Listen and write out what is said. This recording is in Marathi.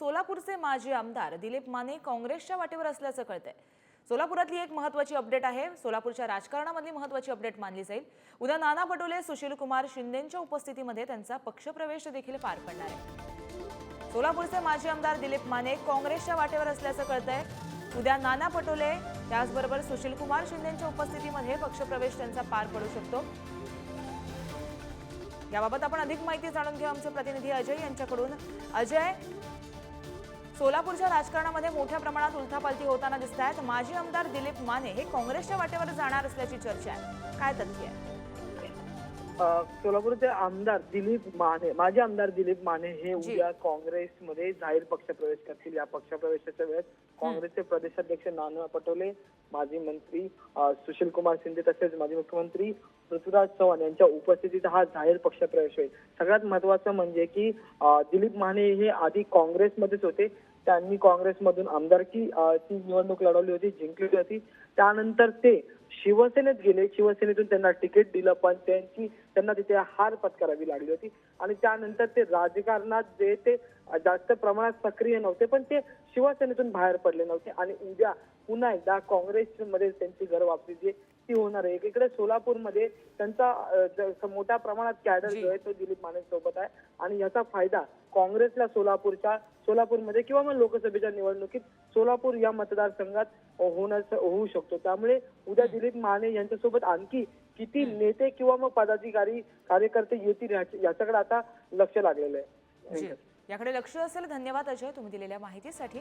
सोलापूरचे माजी आमदार दिलीप माने काँग्रेसच्या वाटेवर असल्याचं कळतंय. सोलापुरातली एक महत्वाची अपडेट आहे. सोलापूरच्या राजकारणामधली महत्वाची अपडेट मानली जाईल. उद्या नाना पटोले सुशील कुमार शिंदेच्या उपस्थितीमध्ये त्यांचा पक्षप्रवेश देखील पार पडणार आहे. सोलापूरचे माजी आमदार दिलीप माने काँग्रेसच्या वाटेवर असल्याचं कळतंय. उद्या नाना पटोले त्याचबरोबर सुशील कुमार शिंदेच्या उपस्थितीमध्ये पक्षप्रवेश त्यांचा पार पडू शकतो. याबाबत आपण अधिक माहिती जाणून घेऊ आमचे प्रतिनिधी अजय यांच्याकडून. अजय सोलापूरच्या राजकारणामध्ये मोठ्या प्रमाणात उलथापालथी होताना दिसत आहेत माजी आमदार दिलीप माने हे काँग्रेसच्या वाटेवर जाणार असल्याची चर्चा आहे. काय तथ्य आहे? सोलापूरचे आमदार दिलीप माने माजी आमदार दिलीप माने हे. उद्या काँग्रेसमध्ये जाहीर पक्षप्रवेश करतील. या पक्षप्रवेशाच्या वेळेस काँग्रेसचे प्रदेशाध्यक्ष नाना पटोले माजी मंत्री सुशील कुमार शिंदे तसेच माजी मुख्यमंत्री पृथ्वीराज चव्हाण यांच्या उपस्थितीत हा जाहीर पक्षप्रवेश होईल. सगळ्यात महत्वाचं म्हणजे की दिलीप माने हे आधी काँग्रेसमध्येच होते. त्यांनी काँग्रेसमधून आमदारकी ची निवडणूक लढवली होती जिंकली होती. त्यानंतर ते शिवसेनेत गेले शिवसेनेतून त्यांना तिकीट दिलं पण त्यांची त्यांना तिथे हार पत्करावी लागली होती. आणि त्यानंतर ते राजकारणात जे ते जास्त प्रमाणात सक्रिय नव्हते पण ते शिवसेनेतून बाहेर पडले नव्हते. आणि उद्या पुन्हा एकदा काँग्रेसमध्ये त्यांची घर वापसी जी ती होणार आहे. एकीकडे सोलापूरमध्ये त्यांचा मोठ्या प्रमाणात कॅडर जी. आहे तो दिलीप माने सोबत आहे. आणि याचा फायदा काँग्रेसला सोलापूरच्या सोलापूरमध्ये किंवा मग लोकसभेच्या निवडणुकीत सोलापूर या मतदारसंघात होण्याचं होऊ शकतो. त्यामुळे उद्या दिलीप माने यांच्यासोबत आणखी किती नेते किंवा मग पदाधिकारी कार्यकर्ते येतील याच्या- याच्याकडे आता लक्ष लागलेलं आहे. याकडे लक्ष असेल धन्यवाद अजय तुम्ही दिलेल्या माहितीसाठी.